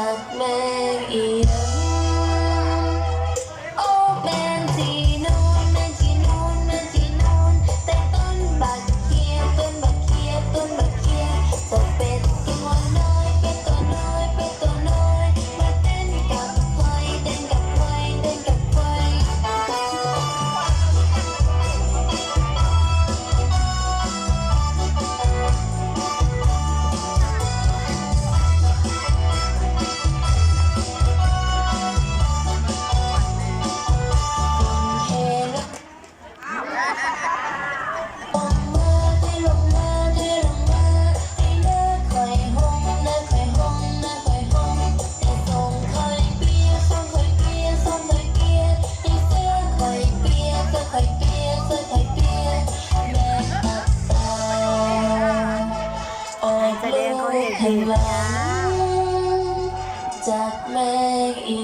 that man. ให้ลาจากแม่อี